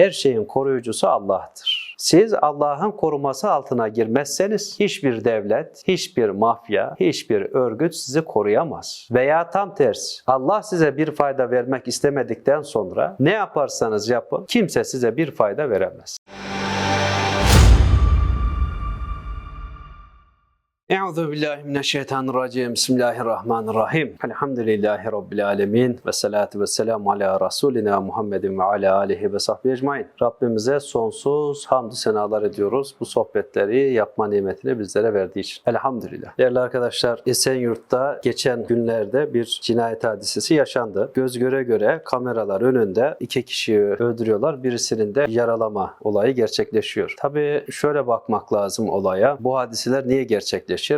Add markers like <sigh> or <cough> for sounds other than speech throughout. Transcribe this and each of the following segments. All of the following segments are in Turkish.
Her şeyin koruyucusu Allah'tır. Siz Allah'ın koruması altına girmezseniz hiçbir devlet, hiçbir mafya, hiçbir örgüt sizi koruyamaz. Veya tam tersi. Allah size bir fayda vermek istemedikten sonra ne yaparsanız yapın kimse size bir fayda veremez. Euzu billahi mineşşeytanirracim. Bismillahirrahmanirrahim. Elhamdülillahi rabbil alamin ve salatu vesselamu ala rasulina Muhammedin ve ala alihi ve sahbihi ecmaîn. Rabbimize sonsuz hamdü senalar ediyoruz. Bu sohbetleri yapma nimetini bizlere verdiği için. Elhamdülillah. Değerli arkadaşlar, Esenyurt'ta geçen günlerde bir cinayet hadisesi yaşandı. Göz göre göre kameralar önünde iki kişiyi öldürüyorlar. Birisinin de yaralama olayı gerçekleşiyor. Tabii şöyle bakmak lazım olaya. Bu hadiseler niye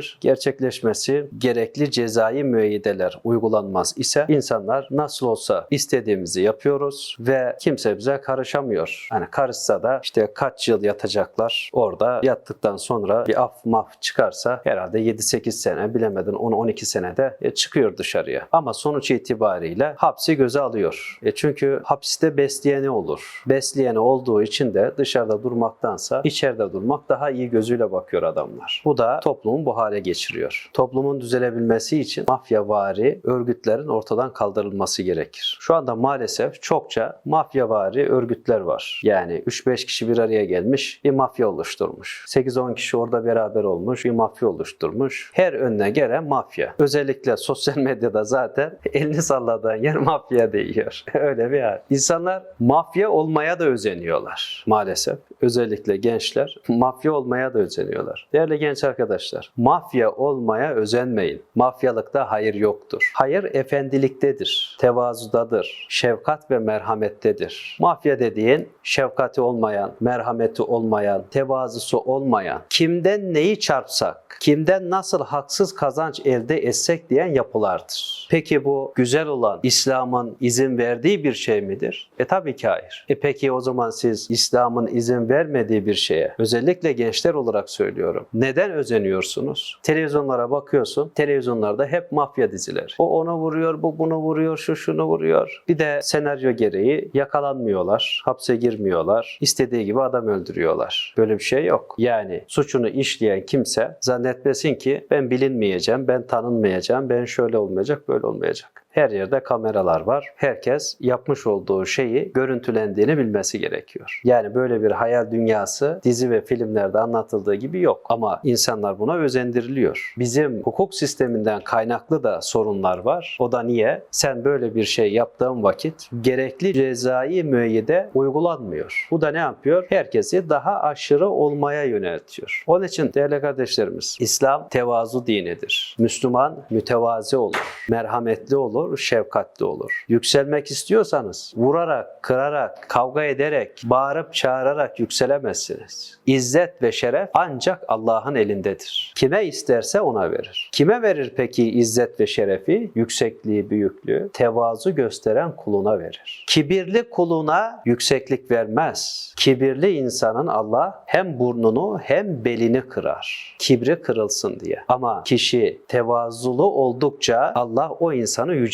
gerçekleşir? Gerçekleşmesi gerekli cezai müeyyideler uygulanmaz ise insanlar nasıl olsa istediğimizi yapıyoruz ve kimse bize karışamıyor. Hani karışsa da işte kaç yıl yatacaklar. Orada yattıktan sonra bir af maf çıkarsa herhalde 7-8 sene bilemedin 10-12 senede e, çıkıyor dışarıya. Ama sonuç itibariyle hapsi göze alıyor. E çünkü hapiste besleyeni olur. Besleyeni olduğu için de dışarıda durmaktansa içeride durmak daha iyi gözüyle bakıyor adamlar. Bu da toplumun bu hale geçiriyor. Toplumun düzelebilmesi için mafyavari örgütlerin ortadan kaldırılması gerekir. Şu anda maalesef çokça mafyavari örgütler var. Yani 3-5 kişi bir araya gelmiş bir mafya oluşturmuş. 8-10 kişi orada beraber olmuş bir mafya oluşturmuş. Her önüne gelen mafya. Özellikle sosyal medyada zaten <laughs> elini salladığın yer mafya değiyor. <laughs> Öyle bir hal. İnsanlar mafya olmaya da özeniyorlar maalesef. Özellikle gençler mafya olmaya da özeniyorlar. Değerli genç arkadaşlar, mafya olmaya özenmeyin. Mafyalıkta hayır yoktur. Hayır efendiliktedir, tevazudadır, şefkat ve merhamettedir. Mafya dediğin şefkati olmayan, merhameti olmayan, tevazusu olmayan, kimden neyi çarpsak, kimden nasıl haksız kazanç elde etsek diyen yapılardır. Peki bu güzel olan İslam'ın izin verdiği bir şey midir? E tabii ki hayır. E peki o zaman siz İslam'ın izin vermediği bir şeye, özellikle gençler olarak söylüyorum. Neden özeniyorsunuz? Televizyonlara bakıyorsun, televizyonlarda hep mafya dizileri. O onu vuruyor, bu bunu vuruyor, şu şunu vuruyor. Bir de senaryo gereği yakalanmıyorlar, hapse girmiyorlar, istediği gibi adam öldürüyorlar. Böyle bir şey yok. Yani suçunu işleyen kimse zannetmesin ki ben bilinmeyeceğim, ben tanınmayacağım, ben şöyle olmayacak, böyle olmayacak. Her yerde kameralar var. Herkes yapmış olduğu şeyi görüntülendiğini bilmesi gerekiyor. Yani böyle bir hayal dünyası dizi ve filmlerde anlatıldığı gibi yok. Ama insanlar buna özendiriliyor. Bizim hukuk sisteminden kaynaklı da sorunlar var. O da niye? Sen böyle bir şey yaptığın vakit gerekli cezai müeyyide uygulanmıyor. Bu da ne yapıyor? Herkesi daha aşırı olmaya yöneltiyor. Onun için değerli kardeşlerimiz, İslam tevazu dinidir. Müslüman mütevazi olur, merhametli olur, şefkatli olur. Yükselmek istiyorsanız vurarak, kırarak, kavga ederek, bağırıp çağırarak yükselemezsiniz. İzzet ve şeref ancak Allah'ın elindedir. Kime isterse ona verir. Kime verir peki izzet ve şerefi? Yüksekliği, büyüklüğü, tevazu gösteren kuluna verir. Kibirli kuluna yükseklik vermez. Kibirli insanın Allah hem burnunu hem belini kırar. Kibri kırılsın diye. Ama kişi tevazulu oldukça Allah o insanı yüceltir.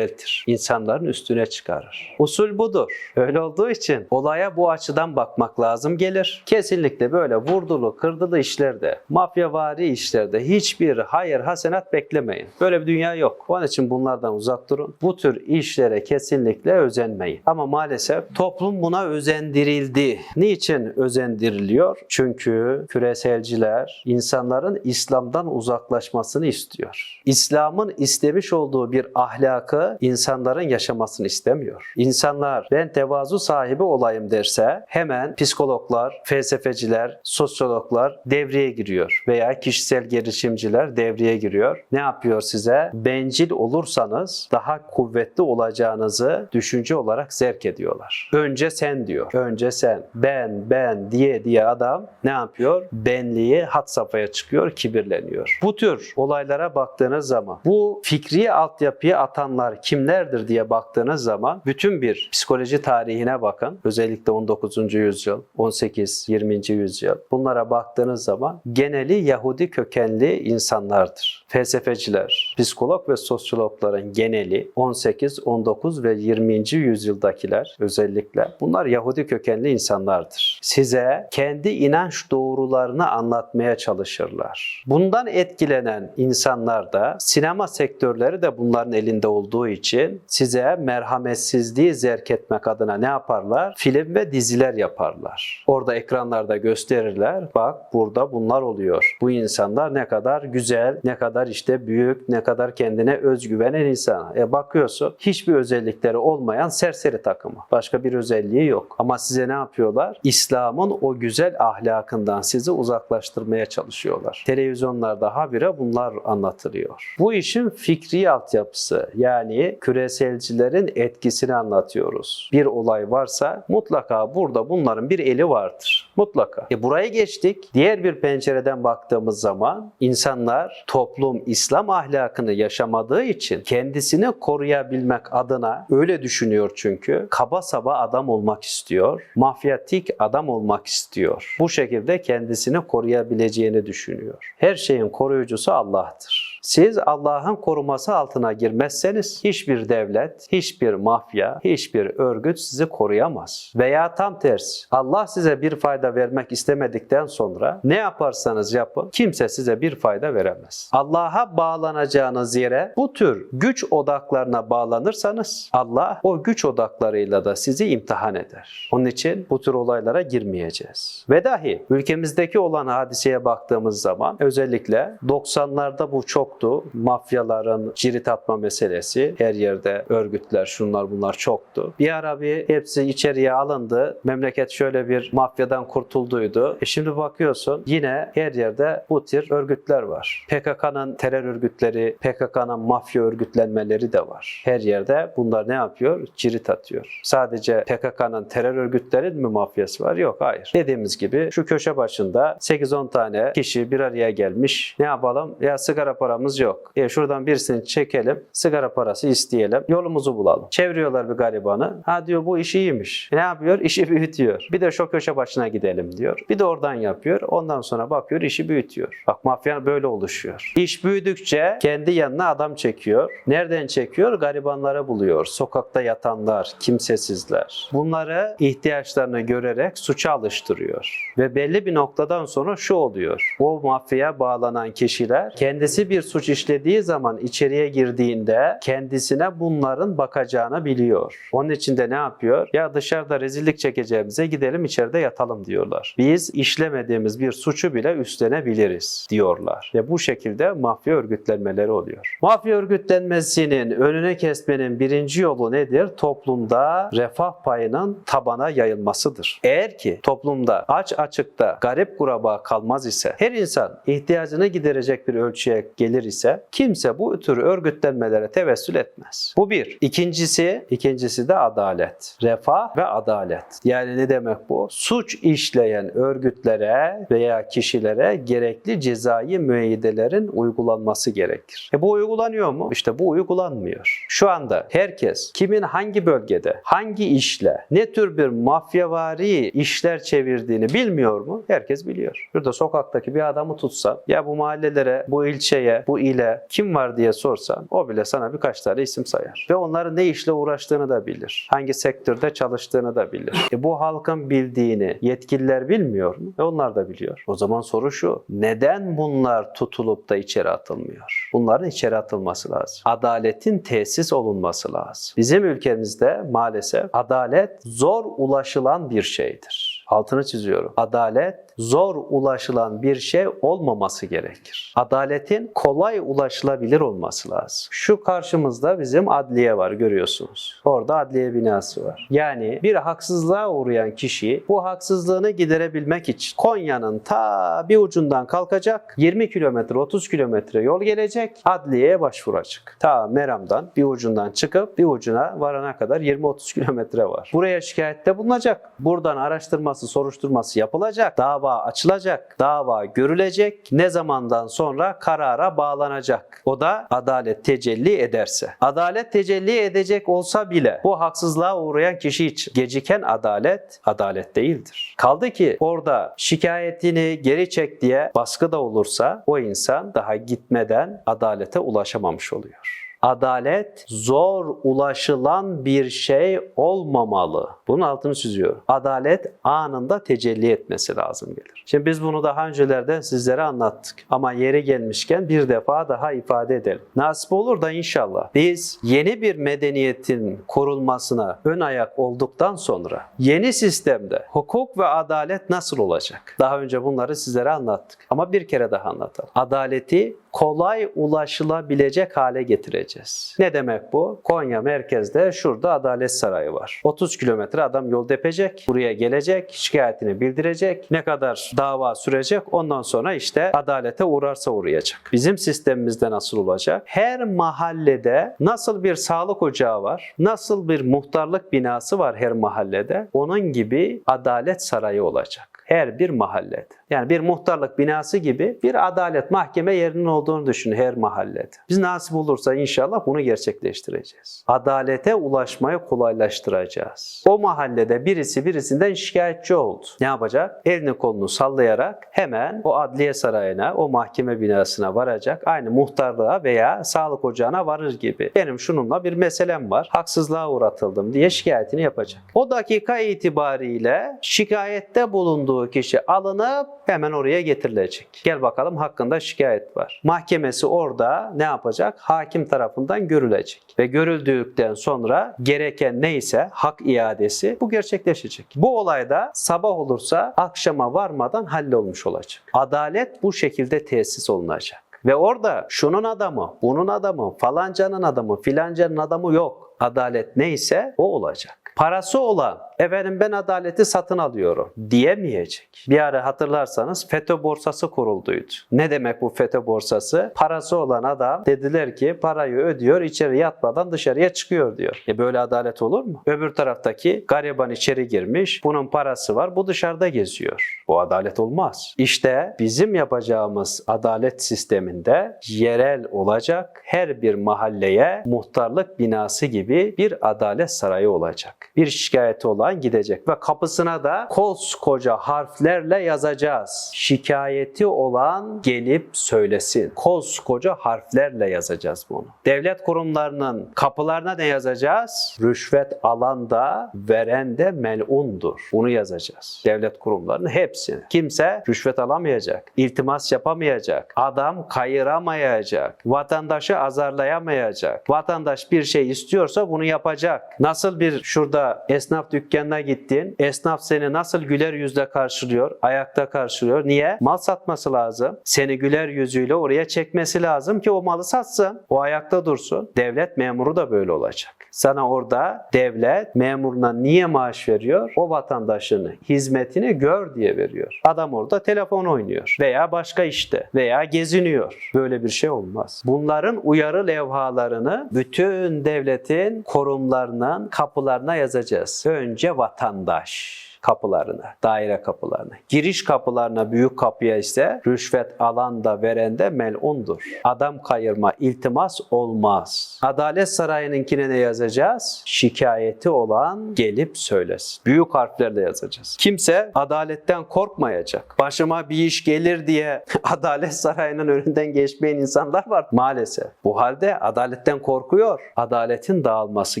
İnsanların üstüne çıkarır. Usul budur. Öyle olduğu için olaya bu açıdan bakmak lazım gelir. Kesinlikle böyle vurdulu, kırdılı işlerde, mafyavari işlerde hiçbir hayır, hasenat beklemeyin. Böyle bir dünya yok. Onun için bunlardan uzak durun. Bu tür işlere kesinlikle özenmeyin. Ama maalesef toplum buna özendirildi. Niçin özendiriliyor? Çünkü küreselciler insanların İslam'dan uzaklaşmasını istiyor. İslam'ın istemiş olduğu bir ahlakı insanların yaşamasını istemiyor. İnsanlar ben tevazu sahibi olayım derse hemen psikologlar, felsefeciler, sosyologlar devreye giriyor veya kişisel gelişimciler devreye giriyor. Ne yapıyor size? Bencil olursanız daha kuvvetli olacağınızı düşünce olarak zerk ediyorlar. Önce sen diyor. Önce sen. Ben, ben diye diye adam ne yapıyor? Benliği hat safhaya çıkıyor, kibirleniyor. Bu tür olaylara baktığınız zaman bu fikri altyapıyı atanlar bunlar kimlerdir diye baktığınız zaman bütün bir psikoloji tarihine bakın. Özellikle 19. yüzyıl, 18, 20. yüzyıl. Bunlara baktığınız zaman geneli Yahudi kökenli insanlardır. Felsefeciler, psikolog ve sosyologların geneli 18, 19 ve 20. yüzyıldakiler özellikle bunlar Yahudi kökenli insanlardır. Size kendi inanç doğrularını anlatmaya çalışırlar. Bundan etkilenen insanlar da sinema sektörleri de bunların elinde olduğu için size merhametsizliği zerk etmek adına ne yaparlar? Film ve diziler yaparlar. Orada ekranlarda gösterirler. Bak burada bunlar oluyor. Bu insanlar ne kadar güzel, ne kadar işte büyük, ne kadar kendine özgüvenen insan. E bakıyorsun hiçbir özellikleri olmayan serseri takımı. Başka bir özelliği yok. Ama size ne yapıyorlar? İslam'ın o güzel ahlakından sizi uzaklaştırmaya çalışıyorlar. Televizyonlarda habire bunlar anlatılıyor. Bu işin fikri altyapısı yani küreselcilerin etkisini anlatıyoruz. Bir olay varsa mutlaka burada bunların bir eli vardır. Mutlaka. E buraya geçtik. Diğer bir pencereden baktığımız zaman insanlar toplum İslam ahlakını yaşamadığı için kendisini koruyabilmek adına öyle düşünüyor çünkü. Kaba saba adam olmak istiyor. Mafyatik adam olmak istiyor. Bu şekilde kendisini koruyabileceğini düşünüyor. Her şeyin koruyucusu Allah'tır. Siz Allah'ın koruması altına girmezseniz hiçbir devlet, hiçbir mafya, hiçbir örgüt sizi koruyamaz. Veya tam tersi. Allah size bir fayda vermek istemedikten sonra ne yaparsanız yapın kimse size bir fayda veremez. Allah'a bağlanacağınız yere bu tür güç odaklarına bağlanırsanız Allah o güç odaklarıyla da sizi imtihan eder. Onun için bu tür olaylara girmeyeceğiz. Ve dahi ülkemizdeki olan hadiseye baktığımız zaman özellikle 90'larda bu çoktu. Mafyaların cirit atma meselesi. Her yerde örgütler şunlar bunlar çoktu. Bir ara bir hepsi içeriye alındı. Memleket şöyle bir mafyadan kurtulduydu. E şimdi bakıyorsun yine her yerde bu tür örgütler var. PKK'nın terör örgütleri, PKK'nın mafya örgütlenmeleri de var. Her yerde bunlar ne yapıyor? Cirit atıyor. Sadece PKK'nın terör örgütlerin mi mafyası var? Yok hayır. Dediğimiz gibi şu köşe başında 8-10 tane kişi bir araya gelmiş. Ne yapalım? Ya sigara paramız yok. E şuradan birisini çekelim. Sigara parası isteyelim. Yolumuzu bulalım. Çeviriyorlar bir garibanı. Ha diyor bu iş iyiymiş. E ne yapıyor? İşi büyütüyor. Bir de şu köşe başına gidelim diyor. Bir de oradan yapıyor. Ondan sonra bakıyor işi büyütüyor. Bak mafya böyle oluşuyor. İş büyüdükçe kendi yanına adam çekiyor. Nereden çekiyor? Garibanları buluyor. Sokakta yatanlar, kimsesizler. Bunları ihtiyaçlarını görerek suça alıştırıyor. Ve belli bir noktadan sonra şu oluyor. O mafyaya bağlanan kişiler kendisi bir suç işlediği zaman içeriye girdiğinde kendisine bunların bakacağını biliyor. Onun için de ne yapıyor? Ya dışarıda rezillik çekeceğimize gidelim içeride yatalım diyorlar. Biz işlemediğimiz bir suçu bile üstlenebiliriz diyorlar. Ve bu şekilde mafya örgütlenmeleri oluyor. Mafya örgütlenmesinin önüne kesmenin birinci yolu nedir? Toplumda refah payının tabana yayılmasıdır. Eğer ki toplumda aç açıkta garip kuraba kalmaz ise her insan ihtiyacını giderecek bir ölçüye gelir ise kimse bu tür örgütlenmelere tevessül etmez. Bu bir. İkincisi, ikincisi de adalet. Refah ve adalet. Yani ne demek bu? Suç işleyen örgütlere veya kişilere gerekli cezai müeyyidelerin uygulanması gerekir. E bu uygulanıyor mu? İşte bu uygulanmıyor. Şu anda herkes kimin hangi bölgede, hangi işle, ne tür bir mafyavari işler çevirdiğini bilmiyor mu? Herkes biliyor. Burada sokaktaki bir adamı tutsan, ya bu mahallelere, bu ilçeye, bu ile kim var diye sorsan, o bile sana birkaç tane isim sayar. Ve onların ne işle uğraştığını da bilir. Hangi sektörde çalıştığını da bilir. E bu halkın bildiğini yetkililer bilmiyor mu? E onlar da biliyor. O zaman soru şu, neden bunlar tutulup da içeri atılmıyor? Bunların içeri atılması lazım. Adaletin tesis olunması lazım. Bizim ülkemizde maalesef adalet zor ulaşılan bir şeydir. Altını çiziyorum. Adalet zor ulaşılan bir şey olmaması gerekir. Adaletin kolay ulaşılabilir olması lazım. Şu karşımızda bizim adliye var görüyorsunuz. Orada adliye binası var. Yani bir haksızlığa uğrayan kişi bu haksızlığını giderebilmek için Konya'nın ta bir ucundan kalkacak 20 kilometre 30 kilometre yol gelecek adliyeye başvuracak. Ta Meram'dan bir ucundan çıkıp bir ucuna varana kadar 20-30 kilometre var. Buraya şikayette bulunacak. Buradan araştırması soruşturması yapılacak, dava açılacak, dava görülecek, ne zamandan sonra karara bağlanacak. O da adalet tecelli ederse. Adalet tecelli edecek olsa bile bu haksızlığa uğrayan kişi için geciken adalet, adalet değildir. Kaldı ki orada şikayetini geri çek diye baskı da olursa o insan daha gitmeden adalete ulaşamamış oluyor. Adalet zor ulaşılan bir şey olmamalı. Bunun altını çiziyorum. Adalet anında tecelli etmesi lazım gelir. Şimdi biz bunu daha öncelerden sizlere anlattık. Ama yeri gelmişken bir defa daha ifade edelim. Nasip olur da inşallah biz yeni bir medeniyetin kurulmasına ön ayak olduktan sonra yeni sistemde hukuk ve adalet nasıl olacak? Daha önce bunları sizlere anlattık. Ama bir kere daha anlatalım. Adaleti kolay ulaşılabilecek hale getireceğiz. Ne demek bu? Konya merkezde şurada Adalet Sarayı var. 30 kilometre adam yol depecek, buraya gelecek, şikayetini bildirecek. Ne kadar dava sürecek ondan sonra işte adalete uğrarsa uğrayacak. Bizim sistemimizde nasıl olacak? Her mahallede nasıl bir sağlık ocağı var, nasıl bir muhtarlık binası var her mahallede, onun gibi Adalet Sarayı olacak her bir mahallede. Yani bir muhtarlık binası gibi bir adalet mahkeme yerinin olduğunu düşün her mahallede. Biz nasip olursa inşallah bunu gerçekleştireceğiz. Adalete ulaşmayı kolaylaştıracağız. O mahallede birisi birisinden şikayetçi oldu. Ne yapacak? Elini kolunu sallayarak hemen o adliye sarayına, o mahkeme binasına varacak. Aynı muhtarlığa veya sağlık ocağına varır gibi. Benim şununla bir meselem var. Haksızlığa uğratıldım diye şikayetini yapacak. O dakika itibariyle şikayette bulunduğu kişi alınıp hemen oraya getirilecek. Gel bakalım hakkında şikayet var. Mahkemesi orada ne yapacak? Hakim tarafından görülecek. Ve görüldükten sonra gereken neyse hak iadesi bu gerçekleşecek. Bu olayda sabah olursa akşama varmadan hallolmuş olacak. Adalet bu şekilde tesis olunacak. Ve orada şunun adamı, bunun adamı, falancanın adamı, filancanın adamı yok. Adalet neyse o olacak. Parası olan efendim ben adaleti satın alıyorum diyemeyecek. Bir ara hatırlarsanız FETÖ borsası kurulduydu. Ne demek bu FETÖ borsası? Parası olan adam dediler ki parayı ödüyor içeri yatmadan dışarıya çıkıyor diyor. E böyle adalet olur mu? Öbür taraftaki gariban içeri girmiş bunun parası var bu dışarıda geziyor. Bu adalet olmaz. İşte bizim yapacağımız adalet sisteminde yerel olacak her bir mahalleye muhtarlık binası gibi bir adalet sarayı olacak. Bir şikayeti olan gidecek ve kapısına da koskoca harflerle yazacağız. Şikayeti olan gelip söylesin. Koskoca harflerle yazacağız bunu. Devlet kurumlarının kapılarına ne yazacağız? Rüşvet alan da veren de melundur. Bunu yazacağız. Devlet kurumlarının hepsini. Kimse rüşvet alamayacak, iltimas yapamayacak, adam kayıramayacak, vatandaşı azarlayamayacak. Vatandaş bir şey istiyorsa bunu yapacak. Nasıl bir şurada esnaf dükkanına gittin, esnaf seni nasıl güler yüzle karşılıyor, ayakta karşılıyor. Niye? Mal satması lazım. Seni güler yüzüyle oraya çekmesi lazım ki o malı satsın. O ayakta dursun. Devlet memuru da böyle olacak. Sana orada devlet memuruna niye maaş veriyor? O vatandaşını, hizmetini gör diye veriyor. Adam orada telefon oynuyor veya başka işte veya geziniyor. Böyle bir şey olmaz. Bunların uyarı levhalarını bütün devletin kurumlarının kapılarına yazacağız. Önce vatandaş kapılarına, daire kapılarına. Giriş kapılarına, büyük kapıya ise rüşvet alan da veren de melundur. Adam kayırma, iltimas olmaz. Adalet Sarayı'nınkine ne yazacağız? Şikayeti olan gelip söylesin. Büyük harflerle yazacağız. Kimse adaletten korkmayacak. Başıma bir iş gelir diye <laughs> Adalet Sarayı'nın önünden geçmeyen insanlar var maalesef. Bu halde adaletten korkuyor. Adaletin dağılması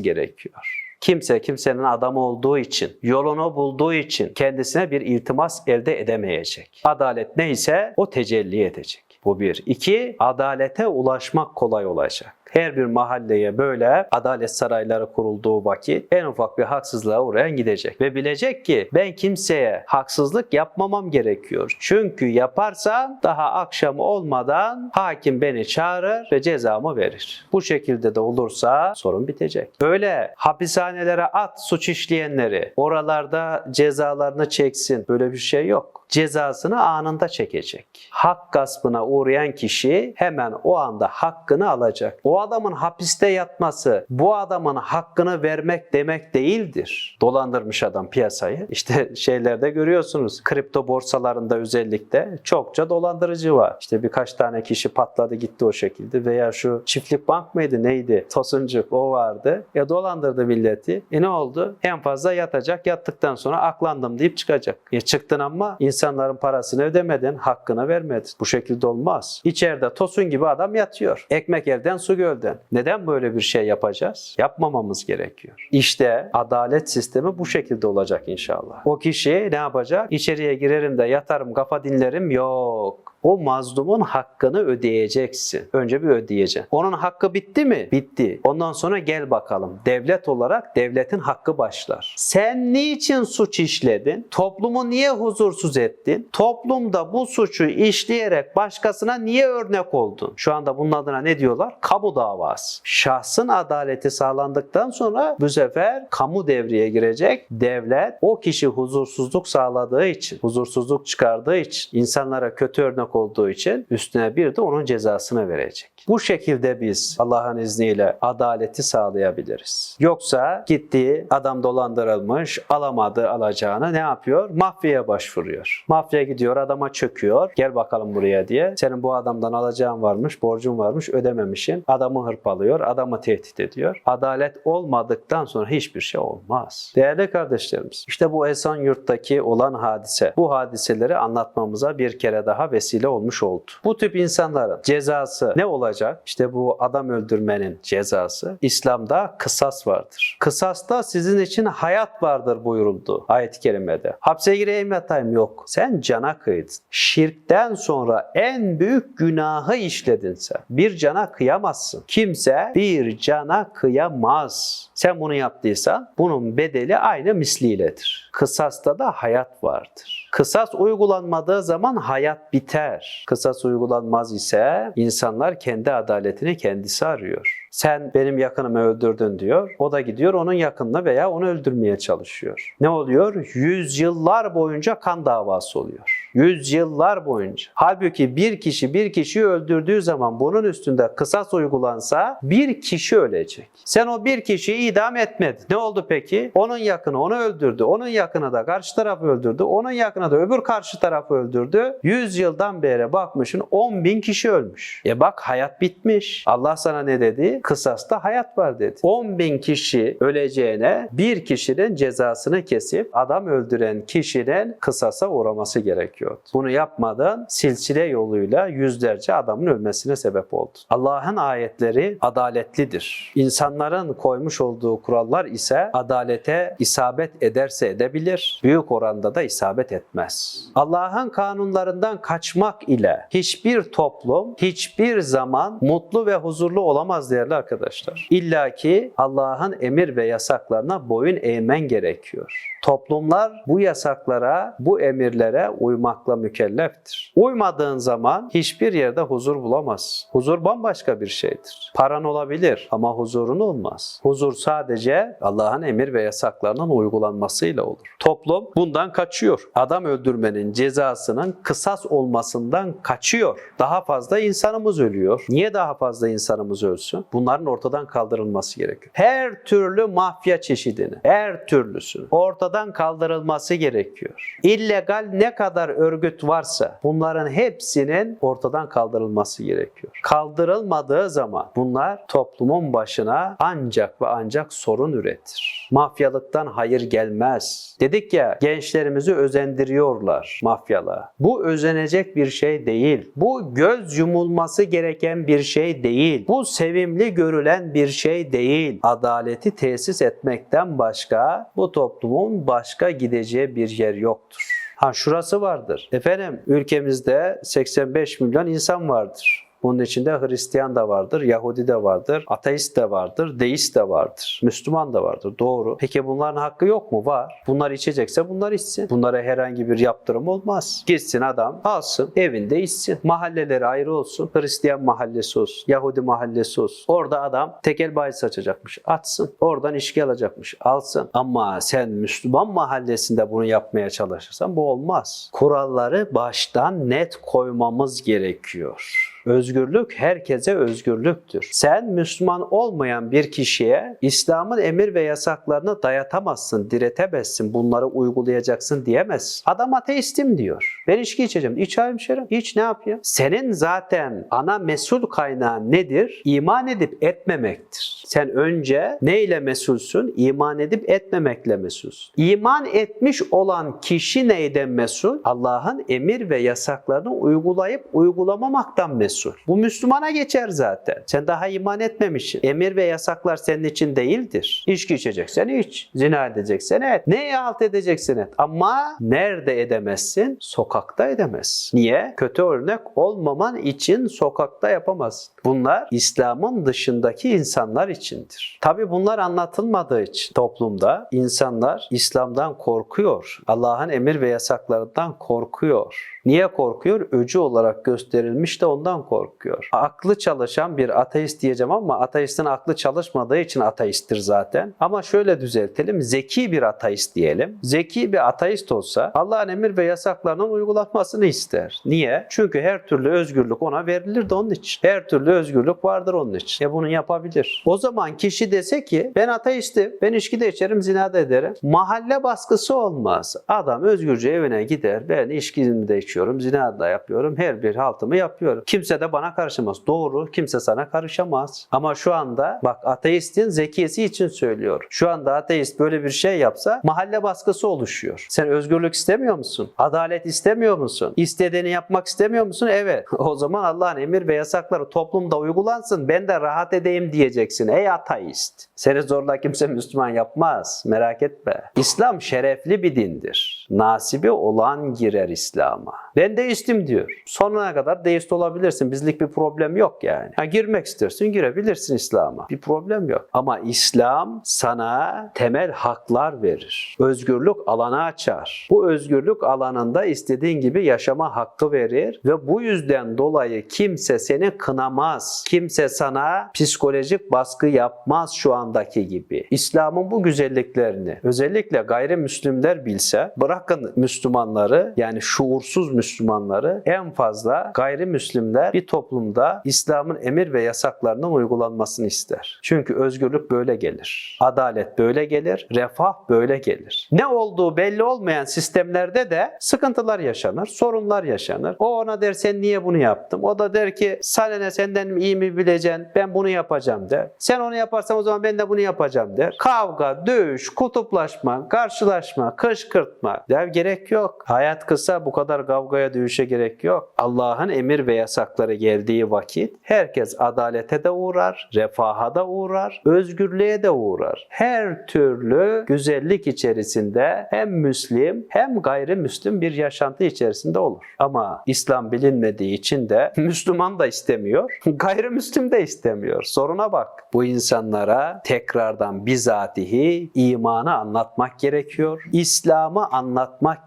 gerekiyor. Kimse kimsenin adamı olduğu için, yolunu bulduğu için kendisine bir iltimas elde edemeyecek. Adalet neyse o tecelli edecek. Bu bir. İki, adalete ulaşmak kolay olacak. Her bir mahalleye böyle adalet sarayları kurulduğu vakit en ufak bir haksızlığa uğrayan gidecek. Ve bilecek ki ben kimseye haksızlık yapmamam gerekiyor. Çünkü yaparsam daha akşam olmadan hakim beni çağırır ve cezamı verir. Bu şekilde de olursa sorun bitecek. Böyle hapishanelere at suç işleyenleri, oralarda cezalarını çeksin. Böyle bir şey yok cezasını anında çekecek. Hak gaspına uğrayan kişi hemen o anda hakkını alacak. O Bu adamın hapiste yatması, bu adamın hakkını vermek demek değildir. Dolandırmış adam piyasayı. İşte <laughs> şeylerde görüyorsunuz. Kripto borsalarında özellikle çokça dolandırıcı var. İşte birkaç tane kişi patladı gitti o şekilde veya şu çiftlik bank mıydı neydi? Tosuncuk o vardı. Ya dolandırdı milleti. E ne oldu? En fazla yatacak. Yattıktan sonra aklandım deyip çıkacak. E çıktın ama insanların parasını ödemedin, hakkını vermedin. Bu şekilde olmaz. İçeride tosun gibi adam yatıyor. Ekmek elden su gölden. Neden böyle bir şey yapacağız? Yapmamamız gerekiyor. İşte adalet sistemi bu şekilde olacak inşallah. O kişi ne yapacak? İçeriye girerim de yatarım, kafa dinlerim yok. O mazlumun hakkını ödeyeceksin. Önce bir ödeyeceksin. Onun hakkı bitti mi? Bitti. Ondan sonra gel bakalım. Devlet olarak devletin hakkı başlar. Sen niçin suç işledin? Toplumu niye huzursuz ettin? Toplumda bu suçu işleyerek başkasına niye örnek oldun? Şu anda bunun adına ne diyorlar? Kamu davası. Şahsın adaleti sağlandıktan sonra bu sefer kamu devreye girecek. Devlet o kişi huzursuzluk sağladığı için, huzursuzluk çıkardığı için, insanlara kötü örnek olduğu için üstüne bir de onun cezasını verecek. Bu şekilde biz Allah'ın izniyle adaleti sağlayabiliriz. Yoksa gittiği adam dolandırılmış, alamadı alacağını ne yapıyor? Mafyaya başvuruyor. Mafya gidiyor adama çöküyor. Gel bakalım buraya diye. Senin bu adamdan alacağın varmış, borcun varmış, ödememişsin. Adamı hırpalıyor, adamı tehdit ediyor. Adalet olmadıktan sonra hiçbir şey olmaz. Değerli kardeşlerimiz, işte bu Esenyurt'taki olan hadise. Bu hadiseleri anlatmamıza bir kere daha vesile olmuş oldu. Bu tip insanların cezası ne olacak? İşte bu adam öldürmenin cezası. İslam'da kısas vardır. Kısasta sizin için hayat vardır buyuruldu ayet-i kerimede. Hapse gireyim yatayım yok. Sen cana kıydın. Şirkten sonra en büyük günahı işledin sen. Bir cana kıyamazsın. Kimse bir cana kıyamaz. Sen bunu yaptıysan bunun bedeli aynı misliyledir. Kısasta da hayat vardır. Kısas uygulanmadığı zaman hayat biter. Kısas uygulanmaz ise insanlar kendi adaletini kendisi arıyor. Sen benim yakınımı öldürdün diyor. O da gidiyor onun yakınını veya onu öldürmeye çalışıyor. Ne oluyor? Yüzyıllar boyunca kan davası oluyor. Yüzyıllar boyunca. Halbuki bir kişi bir kişiyi öldürdüğü zaman bunun üstünde kısas uygulansa bir kişi ölecek. Sen o bir kişiyi idam etmedin. Ne oldu peki? Onun yakını onu öldürdü. Onun yakını da karşı tarafı öldürdü. Onun yakını da öbür karşı tarafı öldürdü. Yüz yıldan beri bakmışsın 10 bin kişi ölmüş. E bak hayat bitmiş. Allah sana ne dedi? Kısasta hayat var dedi. 10 bin kişi öleceğine bir kişinin cezasını kesip adam öldüren kişinin kısasa uğraması gerekiyordu. Bunu yapmadan silsile yoluyla yüzlerce adamın ölmesine sebep oldu. Allah'ın ayetleri adaletlidir. İnsanların koymuş olduğu kurallar ise adalete isabet ederse edebilir, büyük oranda da isabet etmez. Allah'ın kanunlarından kaçmak ile hiçbir toplum hiçbir zaman mutlu ve huzurlu olamaz değerli arkadaşlar. İlla ki Allah'ın emir ve yasaklarına boyun eğmen gerekiyor. Toplumlar bu yasaklara, bu emirlere uymakla mükelleftir. Uymadığın zaman hiçbir yerde huzur bulamaz. Huzur bambaşka bir şeydir. Paran olabilir ama huzurun olmaz. Huzur sadece Allah'ın emir ve yasaklarının uygulanmasıyla olur. Toplum bundan kaçıyor. Adam öldürmenin cezasının kısas olmasından kaçıyor. Daha fazla insanımız ölüyor. Niye daha fazla insanımız ölsün? Bunların ortadan kaldırılması gerekiyor. Her türlü mafya çeşidini, her türlüsünü ortadan kaldırılması gerekiyor. İllegal ne kadar örgüt varsa bunların hepsinin ortadan kaldırılması gerekiyor. Kaldırılmadığı zaman bunlar toplumun başına ancak ve ancak sorun üretir. Mafyalıktan hayır gelmez. Dedik ya gençlerimizi özendiriyorlar mafyalığa. Bu özenecek bir şey değil. Bu göz yumulması gereken bir şey değil. Bu sevimli görülen bir şey değil. Adaleti tesis etmekten başka bu toplumun başka gideceği bir yer yoktur. Ha şurası vardır. Efendim ülkemizde 85 milyon insan vardır. Bunun içinde Hristiyan da vardır, Yahudi de vardır, ateist de vardır, deist de vardır, Müslüman da vardır. Doğru. Peki bunların hakkı yok mu? Var. Bunlar içecekse bunlar içsin. Bunlara herhangi bir yaptırım olmaz. Gitsin adam alsın, evinde içsin. Mahalleleri ayrı olsun. Hristiyan mahallesi olsun, Yahudi mahallesi olsun. Orada adam tekel bahis açacakmış. Atsın. Oradan içki alacakmış. Alsın. Ama sen Müslüman mahallesinde bunu yapmaya çalışırsan bu olmaz. Kuralları baştan net koymamız gerekiyor. Özgürlük herkese özgürlüktür. Sen Müslüman olmayan bir kişiye İslam'ın emir ve yasaklarını dayatamazsın, diretemezsin, bunları uygulayacaksın diyemezsin. Adam ateistim diyor. Ben içki içeceğim. İç hemşerim. İç ne yapıyor? Senin zaten ana mesul kaynağın nedir? İman edip etmemektir. Sen önce neyle mesulsün? İman edip etmemekle mesulsün. İman etmiş olan kişi neyden mesul? Allah'ın emir ve yasaklarını uygulayıp uygulamamaktan mesul. Bu Müslümana geçer zaten. Sen daha iman etmemişsin. Emir ve yasaklar senin için değildir. İçki içeceksen iç. Zina edeceksen et. Neye halt edeceksin et. Ama nerede edemezsin? Sokakta edemezsin. Niye? Kötü örnek olmaman için sokakta yapamazsın. Bunlar İslam'ın dışındaki insanlar içindir. Tabi bunlar anlatılmadığı için toplumda insanlar İslam'dan korkuyor. Allah'ın emir ve yasaklarından korkuyor. Niye korkuyor? Öcü olarak gösterilmiş de ondan korkuyor. Aklı çalışan bir ateist diyeceğim ama ateistin aklı çalışmadığı için ateisttir zaten. Ama şöyle düzeltelim. Zeki bir ateist diyelim. Zeki bir ateist olsa Allah'ın emir ve yasaklarının uygulanmasını ister. Niye? Çünkü her türlü özgürlük ona verilir de onun için. Her türlü özgürlük vardır onun için. E bunu yapabilir. O zaman kişi dese ki ben ateistim, ben içki de içerim, zina da ederim. Mahalle baskısı olmaz. Adam özgürce evine gider. Ben içkimi de içiyorum, zina da yapıyorum. Her bir haltımı yapıyorum. Kimse de bana karışamaz. Doğru, kimse sana karışamaz. Ama şu anda bak ateistin zekiyesi için söylüyor. Şu anda ateist böyle bir şey yapsa mahalle baskısı oluşuyor. Sen özgürlük istemiyor musun? Adalet istemiyor musun? İstediğini yapmak istemiyor musun? Evet. <laughs> O zaman Allah'ın emir ve yasakları toplumda uygulansın. Ben de rahat edeyim diyeceksin. Ey ateist. Seni zorla kimse Müslüman yapmaz. Merak etme. İslam şerefli bir dindir. Nasibi olan girer İslam'a. Ben deistim diyor. Sonuna kadar deist olabilirsin. Bizlik bir problem yok yani. Ha, girmek istersin girebilirsin İslam'a. Bir problem yok. Ama İslam sana temel haklar verir. Özgürlük alanı açar. Bu özgürlük alanında istediğin gibi yaşama hakkı verir ve bu yüzden dolayı kimse seni kınamaz. Kimse sana psikolojik baskı yapmaz şu andaki gibi. İslam'ın bu güzelliklerini özellikle gayrimüslimler bilse bırakın Müslümanları yani şuursuz Müslümanları en fazla gayrimüslimler bir toplumda İslam'ın emir ve yasaklarının uygulanmasını ister. Çünkü özgürlük böyle gelir. Adalet böyle gelir. Refah böyle gelir. Ne olduğu belli olmayan sistemlerde de sıkıntılar yaşanır, sorunlar yaşanır. O ona der sen niye bunu yaptın? O da der ki sana ne senden iyi mi bileceksin? Ben bunu yapacağım der. Sen onu yaparsan o zaman ben de bunu yapacağım der. Kavga, dövüş, kutuplaşma, karşılaşma, kışkırtma der gerek yok. Hayat kısa bu kadar kavgaya dövüşe gerek yok. Allah'ın emir ve yasakları geldiği vakit herkes adalete de uğrar, refaha da uğrar, özgürlüğe de uğrar. Her türlü güzellik içerisinde hem Müslim hem gayrimüslim bir yaşantı içerisinde olur. Ama İslam bilinmediği için de <laughs> Müslüman da istemiyor, <laughs> gayrimüslim de istemiyor. Soruna bak. Bu insanlara tekrardan bizatihi imanı anlatmak gerekiyor. İslam'ı anlatmak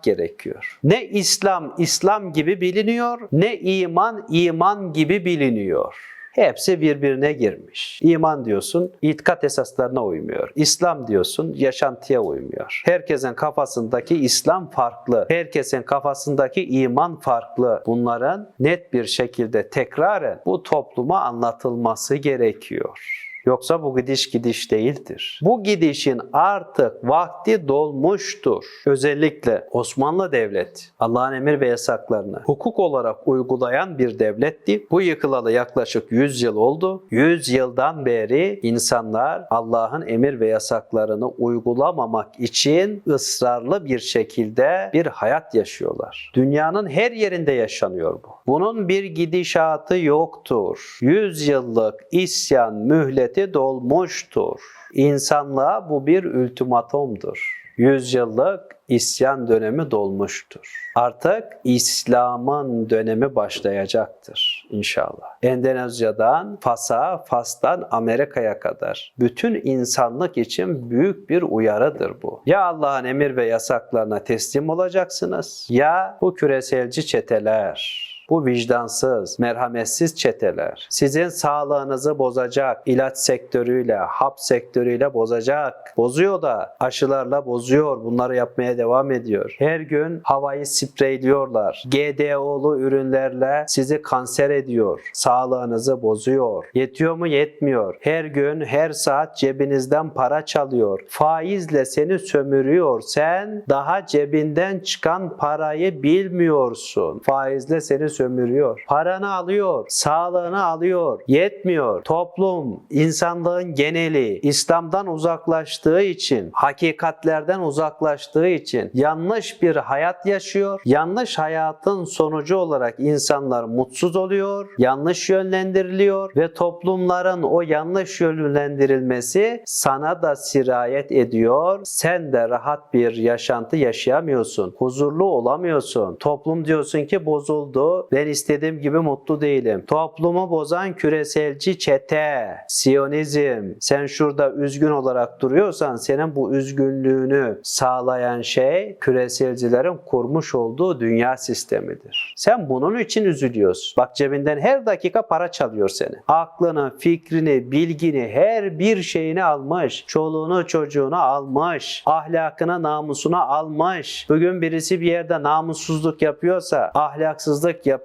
gerekiyor. Ne İslam İslam gibi biliniyor, ne iman iman gibi biliniyor. Hepsi birbirine girmiş. İman diyorsun, itikat esaslarına uymuyor. İslam diyorsun, yaşantıya uymuyor. Herkesin kafasındaki İslam farklı. Herkesin kafasındaki iman farklı. Bunların net bir şekilde tekraren bu topluma anlatılması gerekiyor. Yoksa bu gidiş gidiş değildir. Bu gidişin artık vakti dolmuştur. Özellikle Osmanlı Devleti Allah'ın emir ve yasaklarını hukuk olarak uygulayan bir devletti. Bu yıkılalı yaklaşık 100 yıl oldu. 100 yıldan beri insanlar Allah'ın emir ve yasaklarını uygulamamak için ısrarlı bir şekilde bir hayat yaşıyorlar. Dünyanın her yerinde yaşanıyor bu. Bunun bir gidişatı yoktur. 100 yıllık isyan mühleti dolmuştur. İnsanlığa bu bir ultimatomdur. Yüzyıllık isyan dönemi dolmuştur. Artık İslam'ın dönemi başlayacaktır inşallah. Endonezya'dan Fas'a, Fas'tan Amerika'ya kadar bütün insanlık için büyük bir uyarıdır bu. Ya Allah'ın emir ve yasaklarına teslim olacaksınız ya bu küreselci çeteler Bu vicdansız, merhametsiz çeteler sizin sağlığınızı bozacak, ilaç sektörüyle, hap sektörüyle bozacak. Bozuyor da aşılarla bozuyor. Bunları yapmaya devam ediyor. Her gün havayı spreyliyorlar. GDO'lu ürünlerle sizi kanser ediyor. Sağlığınızı bozuyor. Yetiyor mu? Yetmiyor. Her gün, her saat cebinizden para çalıyor. Faizle seni sömürüyor. Sen daha cebinden çıkan parayı bilmiyorsun. Faizle seni sömürüyor. Paranı alıyor. Sağlığını alıyor. Yetmiyor. Toplum, insanlığın geneli İslam'dan uzaklaştığı için, hakikatlerden uzaklaştığı için yanlış bir hayat yaşıyor. Yanlış hayatın sonucu olarak insanlar mutsuz oluyor, yanlış yönlendiriliyor ve toplumların o yanlış yönlendirilmesi sana da sirayet ediyor. Sen de rahat bir yaşantı yaşayamıyorsun. Huzurlu olamıyorsun. Toplum diyorsun ki bozuldu. Ben istediğim gibi mutlu değilim. Toplumu bozan küreselci çete, siyonizm. Sen şurada üzgün olarak duruyorsan senin bu üzgünlüğünü sağlayan şey küreselcilerin kurmuş olduğu dünya sistemidir. Sen bunun için üzülüyorsun. Bak cebinden her dakika para çalıyor seni. Aklını, fikrini, bilgini, her bir şeyini almış. Çoluğunu, çocuğunu almış. Ahlakını, namusunu almış. Bugün birisi bir yerde namussuzluk yapıyorsa, ahlaksızlık yapıyorsa,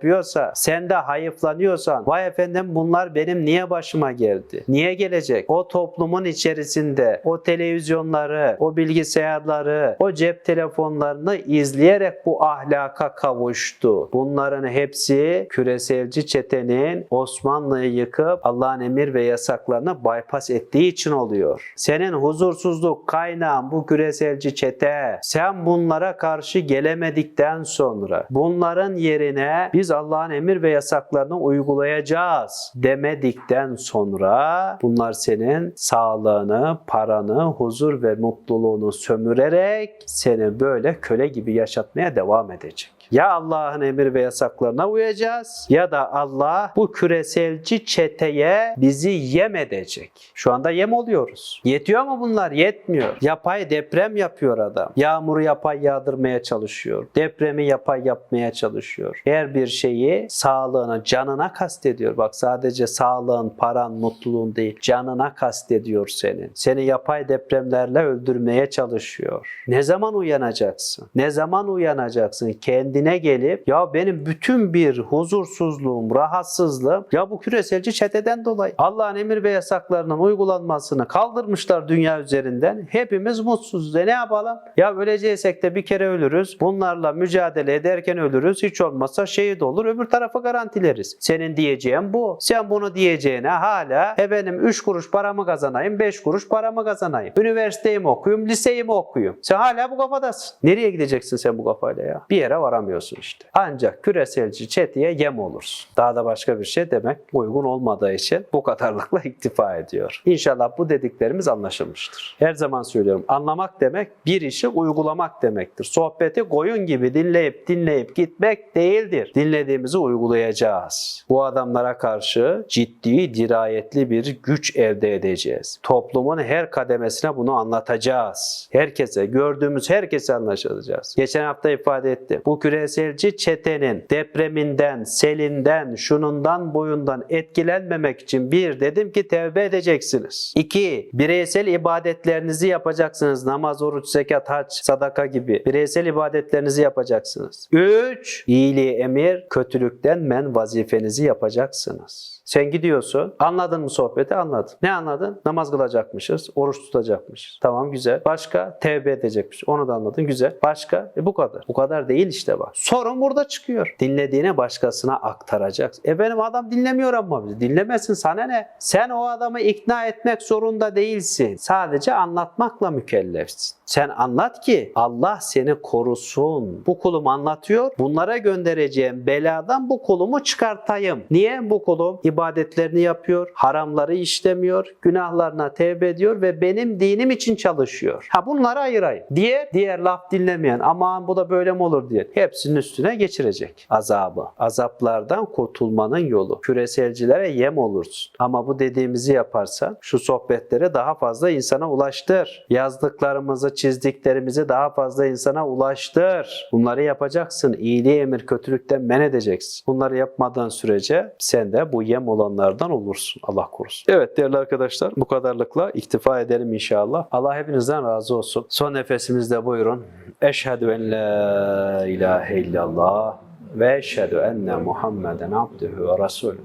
sen de hayıflanıyorsan, vay efendim bunlar benim niye başıma geldi? Niye gelecek? O toplumun içerisinde o televizyonları, o bilgisayarları, o cep telefonlarını izleyerek bu ahlaka kavuştu. Bunların hepsi küreselci çetenin Osmanlı'yı yıkıp Allah'ın emir ve yasaklarını bypass ettiği için oluyor. Senin huzursuzluk kaynağın bu küreselci çete. Sen bunlara karşı gelemedikten sonra bunların yerine biz Allah'ın emir ve yasaklarını uygulayacağız demedikten sonra bunlar senin sağlığını, paranı, huzur ve mutluluğunu sömürerek seni böyle köle gibi yaşatmaya devam edecek. Ya Allah'ın emir ve yasaklarına uyacağız ya da Allah bu küreselci çeteye bizi yem edecek. Şu anda yem oluyoruz. Yetiyor mu bunlar? Yetmiyor. Yapay deprem yapıyor adam. Yağmuru yapay yağdırmaya çalışıyor. Depremi yapay yapmaya çalışıyor. Her bir şeyi sağlığına, canına kastediyor. Bak sadece sağlığın, paran, mutluluğun değil. Canına kastediyor senin. Seni yapay depremlerle öldürmeye çalışıyor. Ne zaman uyanacaksın? Ne zaman uyanacaksın? Kendi kendine gelip ya benim bütün bir huzursuzluğum, rahatsızlığım ya bu küreselci çeteden dolayı. Allah'ın emir ve yasaklarının uygulanmasını kaldırmışlar dünya üzerinden. Hepimiz mutsuzuz. E ne yapalım? Ya öleceksek de bir kere ölürüz. Bunlarla mücadele ederken ölürüz. Hiç olmazsa şehit olur. Öbür tarafı garantileriz. Senin diyeceğin bu. Sen bunu diyeceğine hala e benim 3 kuruş paramı kazanayım, 5 kuruş paramı kazanayım. Üniversiteyi mi okuyayım, liseyi mi okuyayım? Sen hala bu kafadasın. Nereye gideceksin sen bu kafayla ya? Bir yere varamıyorsun işte. Ancak küreselci çeteye yem olursun. Daha da başka bir şey demek uygun olmadığı için bu kadarlıkla <laughs> iktifa ediyor. İnşallah bu dediklerimiz anlaşılmıştır. Her zaman söylüyorum anlamak demek bir işi uygulamak demektir. Sohbeti koyun gibi dinleyip dinleyip gitmek değildir. Dinlediğimizi uygulayacağız. Bu adamlara karşı ciddi, dirayetli bir güç elde edeceğiz. Toplumun her kademesine bunu anlatacağız. Herkese, gördüğümüz herkese anlaşılacağız. Geçen hafta ifade ettim. Bu küreselci çetenin depreminden, selinden, şunundan, boyundan etkilenmemek için bir dedim ki tevbe edeceksiniz. İki, bireysel ibadetlerinizi yapacaksınız. Namaz, oruç, zekat, hac, sadaka gibi. Bireysel ibadetlerinizi yapacaksınız. Üç, iyiliği emir, kötülükten men vazifenizi yapacaksınız. Sen gidiyorsun. Anladın mı sohbeti? Anladım. Ne anladın? Namaz kılacakmışız. Oruç tutacakmışız. Tamam güzel. Başka? Tevbe edecekmiş. Onu da anladın. Güzel. Başka? E bu kadar. Bu kadar değil işte bak. Sorun burada çıkıyor. Dinlediğine başkasına aktaracaksın. E benim adam dinlemiyor ama bizi. Dinlemesin sana ne? Sen o adamı ikna etmek zorunda değilsin. Sadece anlatmakla mükellefsin. Sen anlat ki Allah seni korusun. Bu kulum anlatıyor. Bunlara göndereceğim beladan bu kulumu çıkartayım. Niye bu kulum? ibadetlerini yapıyor, haramları işlemiyor, günahlarına tevbe ediyor ve benim dinim için çalışıyor. Ha bunları ayırayım. Diğer, diğer laf dinlemeyen aman bu da böyle mi olur diye hepsinin üstüne geçirecek azabı. Azaplardan kurtulmanın yolu. Küreselcilere yem olursun. Ama bu dediğimizi yaparsan şu sohbetlere daha fazla insana ulaştır. Yazdıklarımızı, çizdiklerimizi daha fazla insana ulaştır. Bunları yapacaksın. İyiliği emir, kötülükten men edeceksin. Bunları yapmadığın sürece sen de bu yem olanlardan olursun. Allah korusun. Evet değerli arkadaşlar bu kadarlıkla iktifa edelim inşallah. Allah hepinizden razı olsun. Son nefesimizde buyurun. Eşhedü en la ilahe illallah ve eşhedü enne Muhammeden abdühü ve resulü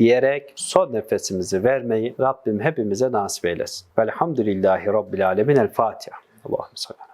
diyerek son nefesimizi vermeyi Rabbim hepimize nasip eylesin. Velhamdülillahi Rabbil Alemin. El Fatiha. اللهم صل على